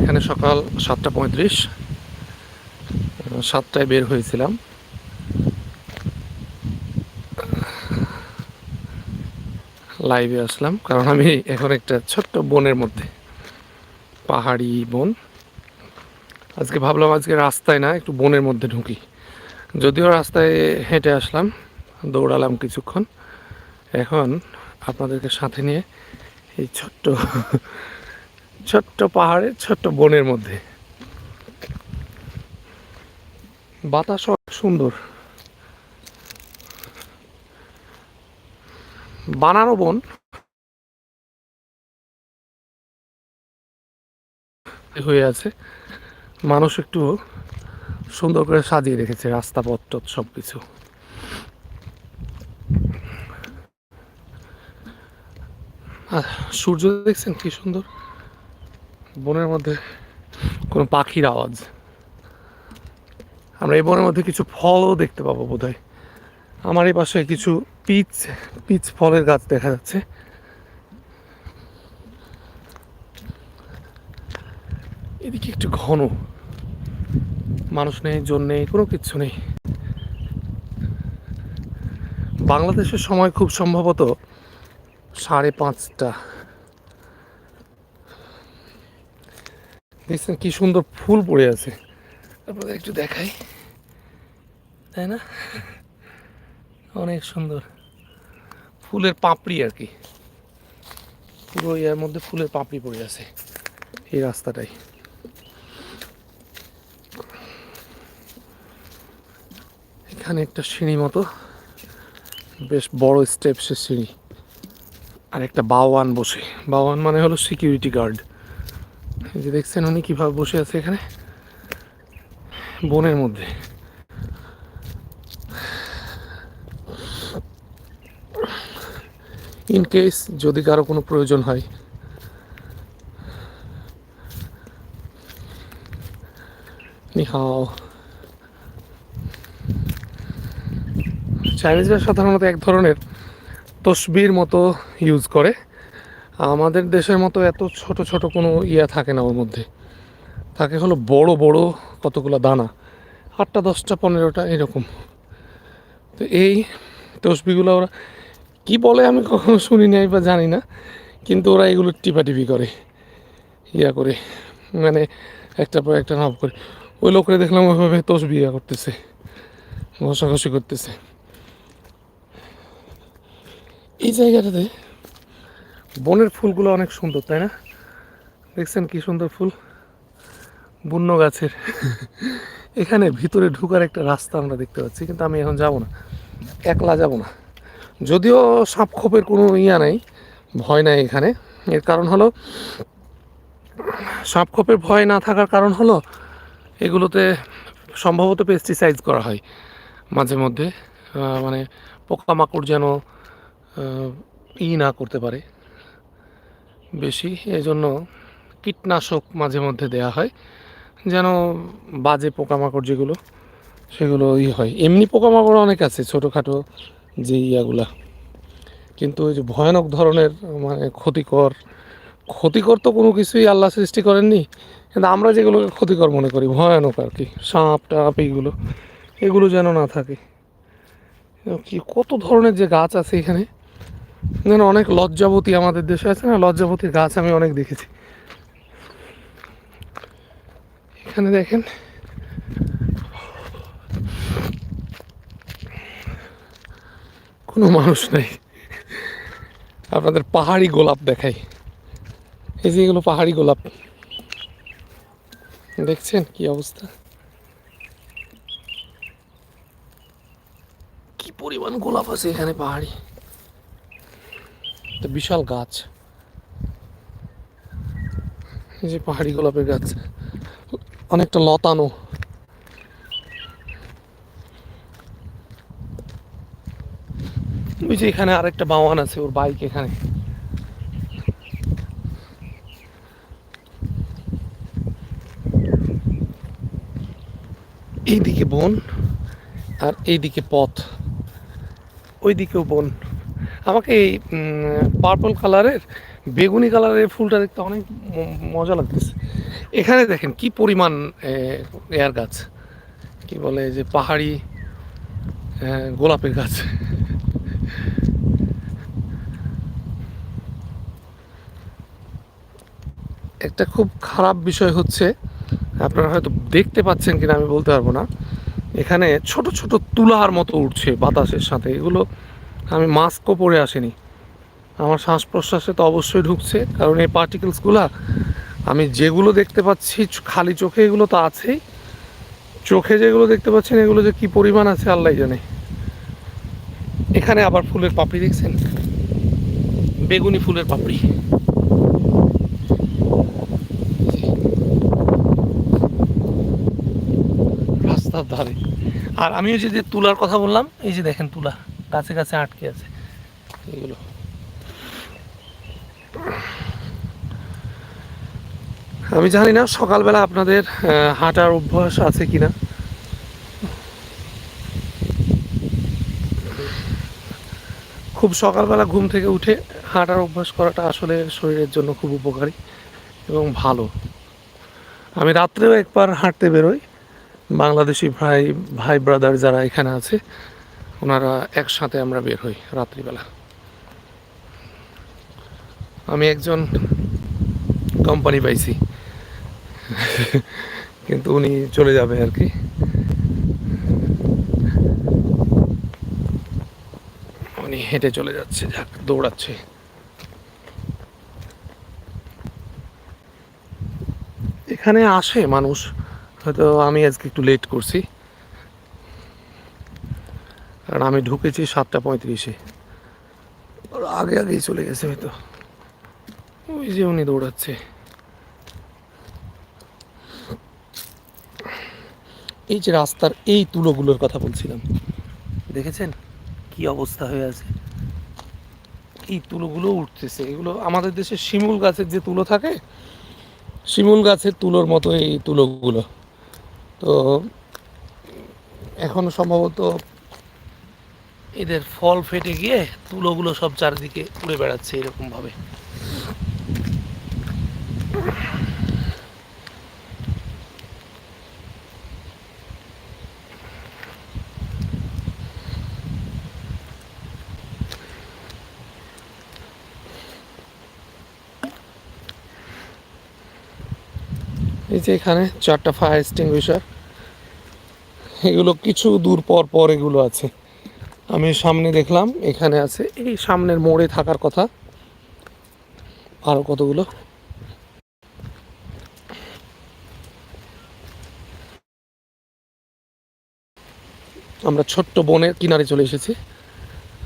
এখানে সকাল সাতটা পঁয়ত্রিশ সাতটায় বের হয়েছিলাম। লাইভে আসলাম, কারণ আমি এখন একটা ছোট্ট বনের মধ্যে, পাহাড়ি বন। আজকে ভাবলাম আজকে রাস্তায় না, একটু বনের মধ্যে ঢুকি। যদিও রাস্তায় হেঁটে আসলাম, দৌড়ালাম কিছুক্ষণ। এখন আপনাদেরকে সাথে নিয়ে এই ছোট্ট ছোট্ট পাহাড়ের ছোট্ট বনের মধ্যে। বাতাস সুন্দর। বানানো বন। হয়ে আছে। মানুষ একটু সুন্দর করে সাজিয়ে রেখেছে রাস্তা পথ টথ সব কিছু সূর্য দেখছেন কি সুন্দর? বনের মধ্যে কোনো পাখির আওয়াজ। আমরা এই বনের মধ্যে কিছু ফলও দেখতে পাবো বোধহয়। আমার এই পাশে কিছু পিচ পিচ ফলের গাছ দেখা যাচ্ছে। এদিকে একটু ঘন। মানুষ নেই, জন নেই, কোনো কিছু নেই। বাংলাদেশের সময় খুব সম্ভবত সাড়ে পাঁচটা। দেখছেন কি সুন্দর ফুল পড়ে আছে। আপনাদের একটু দেখাই। তাই না? অনেক সুন্দর। ফুলের পাপড়ি আর কি। পুরো ইয়ার মধ্যে ফুলের পাপড়ি পড়ে আছে এই রাস্তাটাই। এখানে একটা সিঁড়ি মতো, বেশ বড় স্টেপসের সিঁড়ি। আর একটা বাওয়ান বসে। বাওয়ান মানে হলো সিকিউরিটি গার্ড এই যে দেখছেন উনি কীভাবে বসে আছে এখানে? বনের মধ্যে। ইন কেস যদি কারও কোনো প্রয়োজন হয়। নিহাও চাইনিজরা সাধারণত এক ধরনের তসবির মতো ইউজ করে। আমাদের দেশের মতো এত ছোট ছোট কোনো ইয়া থাকে না ওর মধ্যে। থাকে হলো বড় বড় কতগুলো দানা। আটটা, দশটা, পনেরোটা এরকম। তো এই তসবিগুলো ওরা কি বলে আমি কখনো শুনি নাই বা জানি না, কিন্তু ওরা এগুলো টিপাটিপি করে, ইয়া করে মানে একটা পর একটা নাভ করে। ওই লোকরে দেখলাম ওইভাবে তসবি ইয়া করতেছে, ঘষাঘষি করতেছে। এই জায়গাটাতে বনের ফুলগুলো অনেক সুন্দর, তাই না? দেখছেন কি সুন্দর ফুল? বন্য গাছের। এখানে ভিতরে ঢুকার একটা রাস্তা আমরা দেখতে পাচ্ছি, কিন্তু আমি এখন যাব না। একলা যাব না। যদিও সাপ খোপের কোনো ইয়া নাই, ভয় নাই এখানে। এর কারণ হলো সাপ খোপের ভয় না থাকার কারণ হলো, এগুলোতে সম্ভবত পেস্টিসাইড করা হয় মাঝে মধ্যে। মানে পোকামাকড় যেন ই না করতে পারে। বেশি। এই জন্য কীটনাশক মাঝে মধ্যে দেয়া হয়, যেন বাজে পোকামাকড় যেগুলো, সেগুলো ই হয়। এমনি পোকামাকড় অনেক আছে, ছোটোখাটো যে ইয়াগুলা। কিন্তু ওই যে ভয়ানক ধরনের মানে ক্ষতিকর ক্ষতিকর তো কোনো কিছুই আল্লাহ সৃষ্টি করেননি, কিন্তু আমরা যেগুলোকে ক্ষতিকর মনে করি, ভয়ানক আর কি, সাপ, টাপ, এইগুলো, এগুলো যেন না থাকে। কি কত ধরনের যে গাছ আছে এখানে যেন অনেক লজ্জাবতী আমাদের দেশে আছে না? লজ্জাবতীর গাছ আমি অনেক দেখেছি। এখানে দেখেন। কোনো মানুষ নাই। আপনাদের পাহাড়ি গোলাপ দেখাই। এই যে এগুলো পাহাড়ি গোলাপ। দেখছেন কি অবস্থা? কি পরিমাণ গোলাপ আছে এখানে পাহাড়ি? একটা বিশাল গাছ। যে পাহাড়ি গোলাপের গাছ। অনেকটা লতানো। ওই যে এখানে আরেকটা বাওয়ান আছে, ওর বাইক এখানে। এইদিকে বন আর এইদিকে পথ। ওইদিকেও বন। আমাকে এই পার্পল কালারের বেগুনি কালারের ফুলটা দেখতে অনেক মজা লাগতেছে। এখানে দেখেন কি পরিমাণ এয়ার গাছ। কি বলে যে পাহাড়ি গোলাপের গাছ। একটা খুব খারাপ বিষয় হচ্ছে, আপনারা হয়তো দেখতে পাচ্ছেন কিনা আমি বলতে পারব না। এখানে ছোট ছোট তুলার মতো উঠছে বাতাসের সাথে। এগুলো আমি মাস্কও পরে আসিনি। আমার শ্বাস প্রশ্বাসে তো অবশ্যই ঢুকছে, কারণ এই পার্টিকেলসগুলা আমি যেগুলো দেখতে পাচ্ছি খালি চোখে এগুলো তো আছেই। চোখে যেগুলো দেখতে পাচ্ছেন, এগুলো যে কি পরিমাণ আছে আল্লাহ জানে। এখানে আবার ফুলের পাপড়ি দেখছেন? বেগুনি ফুলের পাপড়ি। রাস্তার ধারে। আর আমি ওই যে যে তুলার কথা বললাম, এই যে দেখেন তুলা। গাছে কাছে আটকে আছে। এগুলো। আমি জানি না সকালবেলা আপনাদের হাঁটার অভ্যাস আছে কিনা। খুব সকালবেলা ঘুম থেকে উঠে হাঁটার অভ্যাস করাটা আসলে শরীরের জন্য খুব উপকারী এবং ভালো। আমি রাত্রেও একবার হাঁটতে বেরোই। বাংলাদেশি ভাই ভাই ব্রাদার যারা এখানে আছে ওনারা একসাথে আমরা বের হই রাত্রিবেলা। আমি একজন কোম্পানি পাইছি। কিন্তু উনি চলে যাবে আর কি। উনি হেঁটে চলে যাচ্ছে, যাক, দৌড়াচ্ছে। এখানে আসে মানুষ, হয়তো আমি আজকে একটু লেট করছি। কারণ আমি ঢুকেছি সাতটা পঁয়ত্রিশে। ওর আগে আগেই চলে গেছে হয়তো। ওই যে উনি দৌড়াচ্ছে। এই যে রাস্তার এই তুলোগুলোর কথা বলছিলাম, দেখেছেন কি অবস্থা হয়ে আছে? এই তুলোগুলো উঠতেছে। এগুলো আমাদের দেশে শিমুল গাছের যে তুলো থাকে, শিমুল গাছের তুলোর মতো এই তুলোগুলো। তো এখন সম্ভবত এদের ফল ফেটে গিয়ে তুলোগুলো সব চারিদিকে উড়ে বেড়াচ্ছে এরকম ভাবে এই যে এখানে চারটা ফায়ার এক্সটিংগুইশার এগুলো কিছু দূর পর পর এগুলো আছে। আমি সামনে দেখলাম, এখানে আছে, এই সামনের মোড়ে থাকার কথা। আরও কতগুলো? আমরা ছোট্ট বনের কিনারে চলে এসেছি।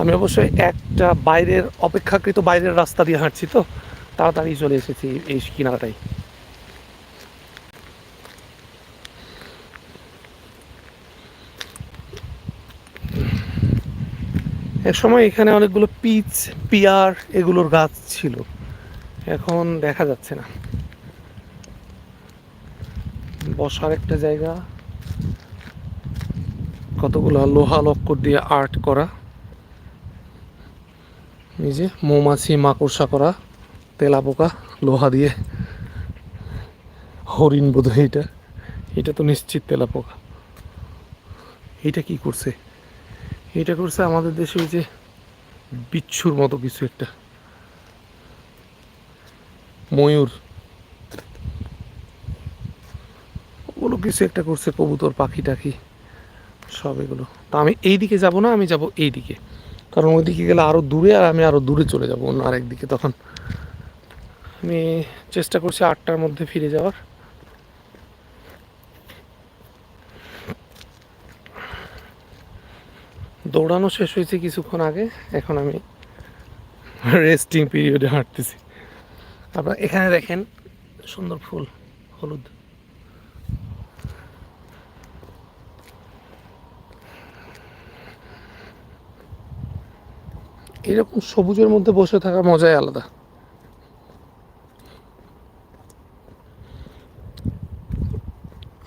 আমি অবশ্যই একটা বাইরের, অপেক্ষাকৃত বাইরের রাস্তা দিয়ে হাঁটছি তো, তাড়াতাড়ি চলে এসেছি এই কিনারাটাই এক সময় এখানে অনেকগুলো পিচ, পিয়ার এগুলোর গাছ ছিল। এখন দেখা যাচ্ছে না। বসার একটা জায়গা। কতগুলো লোহা লক্কর দিয়ে আর্ট করা। এই যে মৌমাছি মাকড়সা করা, তেলা পোকা, লোহা দিয়ে। হরিণ বোধ এটা। এটা তো নিশ্চিত তেলা পোকা। এটা কি করছে? এটা করছে আমাদের দেশে ওই যে বিচ্ছুর মতো কিছু একটা। ময়ূর। ওগুলো কিছু একটা করছে, কবুতর, পাখি, টাখি, সব এগুলো। তা আমি এই দিকে যাব না, আমি যাব এই দিকে কারণ ওইদিকে গেলে আরও দূরে আর আমি আরও দূরে চলে যাব অন্য আরেক দিকে তখন। আমি চেষ্টা করছি আটটার মধ্যে ফিরে যাওয়ার। দৌড়ানো শেষ হয়েছে কিছুক্ষণ আগে, এখন আমি রেস্টিং পিরিয়ডে হাঁটতেছি। আপনার এখানে দেখেন সুন্দর ফুল, হলুদ। এরকম সবুজের মধ্যে বসে থাকা মজাই আলাদা।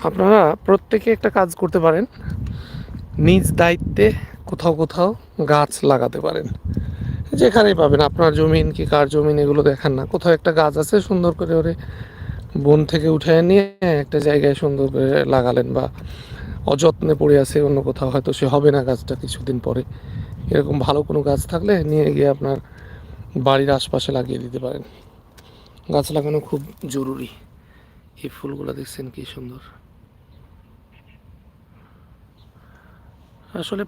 আপনারা প্রত্যেকে একটা কাজ করতে পারেন, নিজ দায়িত্বে কোথাও কোথাও গাছ লাগাতে পারেন। যেখানেই পাবেন, আপনার জমিন কি কার জমিন এগুলো দেখান না। কোথাও একটা গাছ আছে, সুন্দর করে ওরে বন থেকে উঠে নিয়ে একটা জায়গায় সুন্দর করে লাগালেন বা অযত্নে পড়ে আছে, অন্য কোথাও হয়তো সে হবে না গাছটা কিছুদিন পরে। এরকম ভালো কোনো গাছ থাকলে নিয়ে গিয়ে আপনার বাড়ির আশপাশে লাগিয়ে দিতে পারেন। গাছ লাগানো খুব জরুরি। এই ফুলগুলো দেখছেন কি সুন্দর। আসলে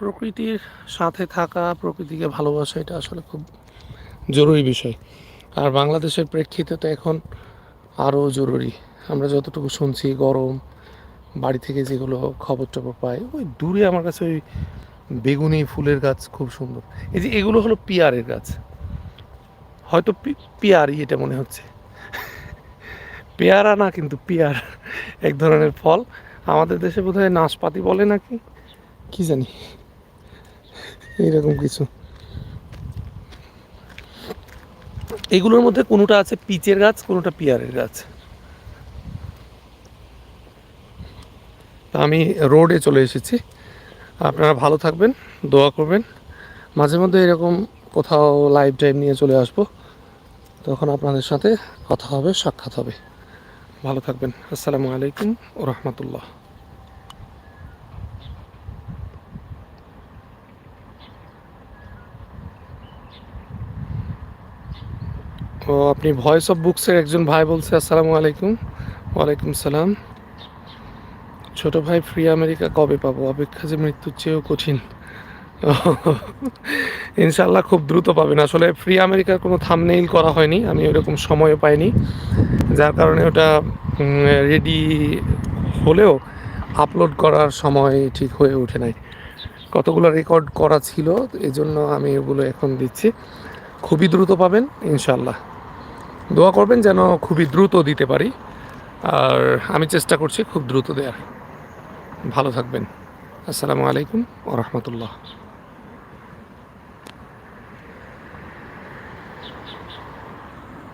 প্রকৃতির সাথে থাকা, প্রকৃতিকে ভালোবাসা, এটা আসলে খুব জরুরি বিষয়। আর বাংলাদেশের প্রেক্ষিতে তো এখন আরও জরুরি। আমরা যতটুকু শুনছি, গরম, বাড়ি থেকে যেগুলো খবর টবর পাই, ওই দূরে আমার কাছে ওই বেগুনি ফুলের গাছ খুব সুন্দর। এই যে এগুলো হলো পিয়ারের গাছ। হয়তো পিয়ারই এটা মনে হচ্ছে। পেয়ারা না, কিন্তু পিয়ার এক ধরনের ফল। আমাদের দেশে বোধহয় নাশপাতি বলে নাকি? কি জানি। এইরকম কিছু। এগুলোর মধ্যে কোনোটা আছে পিচের গাছ কোনোটা পিয়ারের গাছ। আমি রোডে চলে এসেছি। আপনারা ভালো থাকবেন দোয়া করবেন। মাঝে মধ্যে এরকম কোথাও লাইভ টাইম নিয়ে চলে আসব। তখন আপনাদের সাথে কথা হবে সাক্ষাৎ হবে। ভালো থাকবেন। আসসালামু আলাইকুম ও রহমতুল্লাহ ও আপনি ভয়েস অফ বুকসের একজন ভাই বলছে, আসসালামু আলাইকুম। ওয়ালাইকুম সালাম। ছোট ভাই ফ্রি আমেরিকা কবে পাবো? অপেক্ষা যে মৃত্যুর চেয়েও কঠিন। ইনশাল্লাহ খুব দ্রুত পাবেন। আসলে ফ্রি আমেরিকার কোনো থামনেইল করা হয়নি। আমি ওরকম সময়ও পাইনি। যার কারণে ওটা রেডি হলেও আপলোড করার সময় ঠিক হয়ে ওঠে নাই। কতগুলো রেকর্ড করা ছিল এই জন্য আমি ওগুলো এখন দিচ্ছি। খুবই দ্রুত পাবেন ইনশাল্লাহ দোয়া করবেন যেন খুবই দ্রুত দিতে পারি। আর আমি চেষ্টা করছি খুব দ্রুত দেওয়ার ভালো থাকবেন। আসসালামু আলাইকুম ও রহমতুল্লাহ।